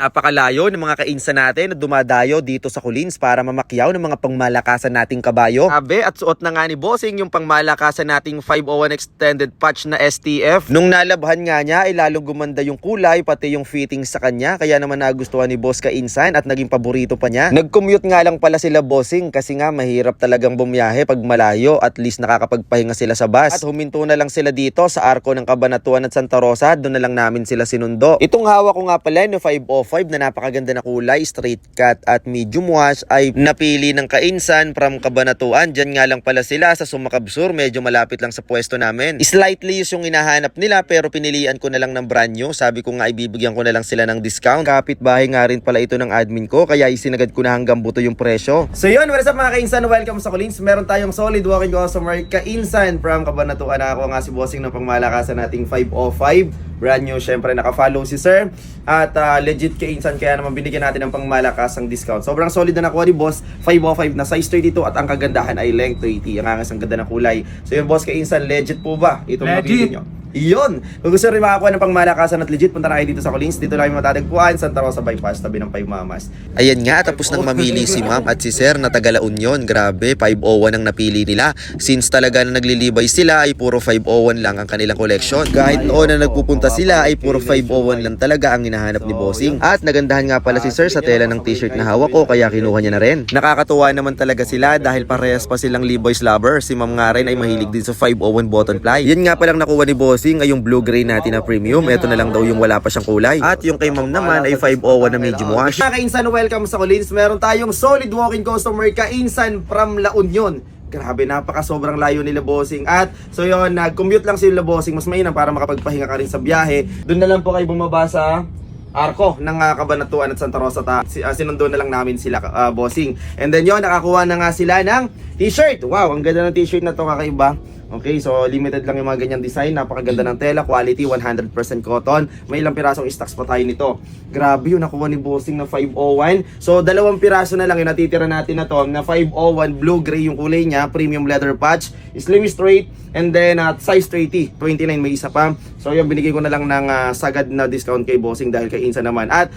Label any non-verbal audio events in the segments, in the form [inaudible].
Napakalayo ng mga kainsa natin na dumadayo dito sa Kulins para mamakyaw ng mga pangmalakasan nating kabayo. Abe at suot na nga ni Bossing yung pangmalakasan nating 501 extended patch na STF. Nung nalabhan nga niya ay lalong gumanda yung kulay pati yung fitting sa kanya kaya naman nagustuhan ni Boss Kainsan at naging paborito pa niya. Nag-commute nga lang pala sila Bossing kasi nga mahirap talagang bumiyahe pag malayo at least nakakapagpahinga sila sa bus. At huminto na lang sila dito sa arko ng Kabanatuan at Santa Rosa doon na lang namin sila sinundo. Itong hawak ko nga pala no 505 na napakaganda na kulay, straight cut at medium wash ay napili ng kainsan from Kabanatuan. Diyan nga lang pala sila sa Sumakabsur, medyo malapit lang sa pwesto namin. Slightly yung hinahanap nila pero pinilian ko na lang ng brand new. Sabi ko nga ibibigyan ko na lang sila ng discount. Kapit bahay nga rin pala ito ng admin ko kaya isinagad ko na hanggang buto yung presyo. So yun, what is up mga kainsan? Welcome sa Kulins. Meron tayong solid walking customer kainsan from Kabanatuan. Ako nga si Bossing ng pangmalakasan nating 505 brand new. Syempre, nakafollow si Sir. At ah, legit kay Insan, kaya naman binigyan natin ng pangmalakasang discount. Sobrang solid na nakuha ni Boss. 505 na size 32 at ang kagandahan ay length 30. Ang angas ang ganda ng kulay. So yung Boss kay Insan, legit po ba itong Legit. nabili nyo? Iyon! Kung gusto rin makakuha ng pangmalakasan at legit, punta na kayo dito sa Collins. Dito lang yung matatagpuan, Santa Rosa Bypass, tabi ng 5 Mamas. Ayan nga, tapos nang mamili si ma'am at si sir na taga La Union. Grabe, 501 ang napili nila. Since talaga na naglilibay sila ay puro 501 lang ang kanilang collection. Kahit noon na nagpupunta sila ay puro 501 lang talaga ang hinahanap ni Bossing. At nagandahan nga pala si sir sa tela ng t-shirt na hawak ko kaya kinuha niya na rin. Nakakatuwa naman talaga sila dahil parehas pa silang Levi's lover. Si ma'am nga rin ay mahilig din sa 501 button fly. Yan nga palang nakuha ni Bossing ay yung blue gray natin na premium. Ito na lang daw yung wala pa siyang kulay. At yung kay ma'am naman ay 501 na medium wash. Mga kainsan, welcome sa Collins. Meron tayong solid walking customer kainsan from La Union. Grabe, napaka sobrang layo nila bossing. At so yun, nag-commute lang sila bossing. Mas mainam para makapagpahinga ka rin sa biyahe. Doon na lang po kayo bumaba sa Arko ng uh, Kabanatuan at Santa Rosa ta. Si, ah, sinundo na lang namin sila ah, bossing. And then yon nakakuha na nga sila ng t-shirt. Wow, ang ganda ng t-shirt na to kakaiba. Okay, so limited lang yung mga ganyan design. Napakaganda ng tela, quality 100% cotton. May ilang pirasong stocks pa tayo nito. Grabe yun, nakuha ni Bossing na 501. So dalawang piraso na lang yung natitira natin na to na 501 blue gray yung kulay niya, premium leather patch, slim straight, and then at size 30, 29 may isa pa. So yung binigay ko na lang ng ah, sagad na discount kay Bossing dahil kay Insa naman. At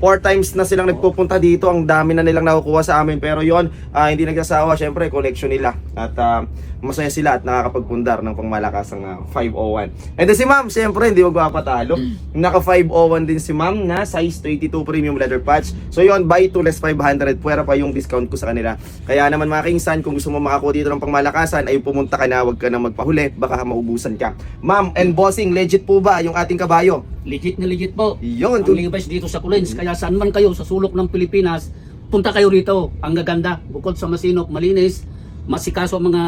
four times na silang nagpupunta dito. Ang dami na nilang nakukuha sa amin. Pero yon ah, hindi nagsasawa. Syempre, collection nila. At ah, masaya sila at nakakapagpundar ng pangmalakasang ah, 501. And then si ma'am, syempre, hindi magpapatalo. Naka 501 din si ma'am na size 32 premium leather patch. So yon buy 2 less 500. Pwera pa yung discount ko sa kanila. Kaya naman mga kingsan, kung gusto mo makakuha dito ng pangmalakasan, ay pumunta ka na, wag ka na magpahuli. Baka maubusan ka. Ma'am, and bossing, legit po ba yung ating kabayo? Legit na legit po. Yun, Ang Levi's dito sa Kulins. Kaya saan man kayo sa sulok ng Pilipinas, punta kayo rito. Ang gaganda. Bukod sa masinop, malinis, masikaso ang mga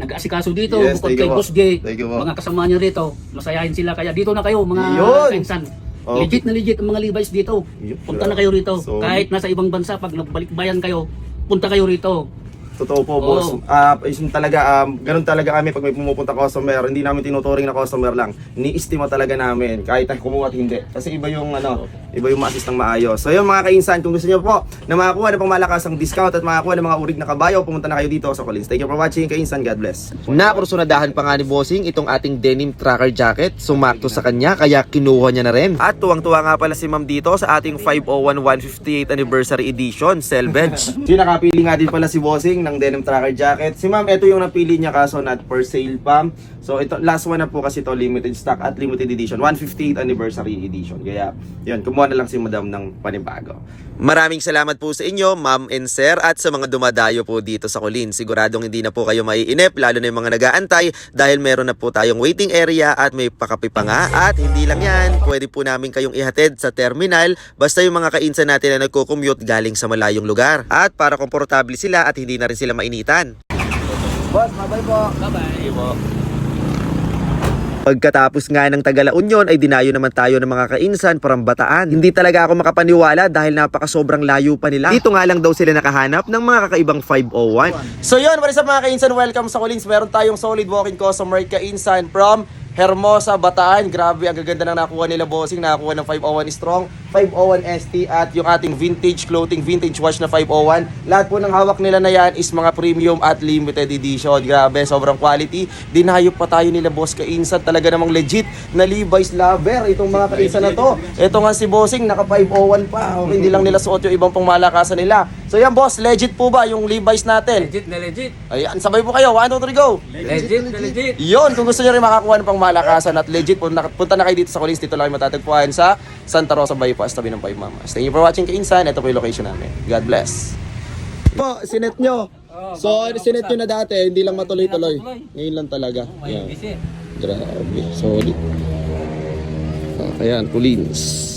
nag-asikaso dito. Yes, bukod kay. Boss po. mga kasama niyo rito, masayahin sila. Kaya dito na kayo, mga Yun. kainsan. Okay. Legit na legit ang mga Levi's dito. Punta na kayo rito. So- Kahit nasa ibang bansa, pag nagbalikbayan kayo, punta kayo rito. Totoo po, Oo. boss. Ah, yun talaga, um, ganun talaga kami pag may pumupunta customer. Hindi namin tinuturing na customer lang. Ni-estima talaga namin, kahit na kumuha at hindi. Kasi iba yung, ano, iba yung ma-assist ng maayos. So yun mga kainsan, kung gusto niyo po na makakuha ng pangmalakasang discount at makakuha ng mga urig na kabayo, pumunta na kayo dito sa Collins. Thank you for watching, kainsan. God bless. Nakursunadahan pa nga ni Bossing itong ating denim tracker jacket. Sumakto sa kanya, kaya kinuha niya na rin. At tuwang-tuwa nga pala si ma'am dito sa ating 501 158th Anniversary Edition, Selvage. [laughs] so nakapili nga din pala si Bossing ng denim tracker jacket. Si ma'am, ito yung napili niya kaso not for sale pa. So ito, last one na po kasi to limited stock at limited edition. 158th Anniversary Edition. Kaya yun, kumuha na lang si madam ng panibago. Maraming salamat po sa inyo, ma'am and sir, at sa mga dumadayo po dito sa Colin. Siguradong hindi na po kayo maiinip, lalo na yung mga nag-aantay, dahil meron na po tayong waiting area at may pakape pa nga. At hindi lang yan, pwede po namin kayong ihatid sa terminal, basta yung mga kainsan natin na nagko-commute galing sa malayong lugar. At para komportable sila at hindi na rin sila mainitan. Boss, mabay po. Bye-bye. Pagkatapos nga ng Tagala Union ay dinayo naman tayo ng mga kainsan parang bataan. Hindi talaga ako makapaniwala dahil napaka sobrang layo pa nila. Dito nga lang daw sila nakahanap ng mga kakaibang 501. So yun, what is up mga kainsan? Welcome sa Collins. Meron tayong solid walking customer kainsan from Hermosa, Bataan. Grabe, ang gaganda ng nakuha nila bossing. Nakakuha ng 501 Strong, 501 ST at yung ating vintage clothing, vintage watch na 501. Lahat po ng hawak nila na yan is mga premium at limited edition. Grabe, sobrang quality. Dinayop pa tayo nila boss kainsan. Talaga namang legit na Levi's lover itong mga kainsan na to. Ito nga si bossing, naka 501 pa. Okay, hindi lang nila suot yung ibang pangmalakasan nila. So yan boss, legit po ba yung Levi's natin? Legit na legit. Ayan, sabay po kayo. 1, 2, 3, go! Legit na legit. Yon, kung gusto nyo rin makakuha ng pangmalakasan at legit, punta, na kayo dito sa Collins. Dito lang kayo matatagpuan sa Santa Rosa Bypass, tabi ng Five Mamas. Thank you for watching Kainsan. Ito po yung location namin. God bless. Po, sinet nyo. So, sinet nyo na dati, hindi lang matuloy-tuloy. Ngayon lang talaga. May busy. Grabe, solid. Ah, ayan, Collins.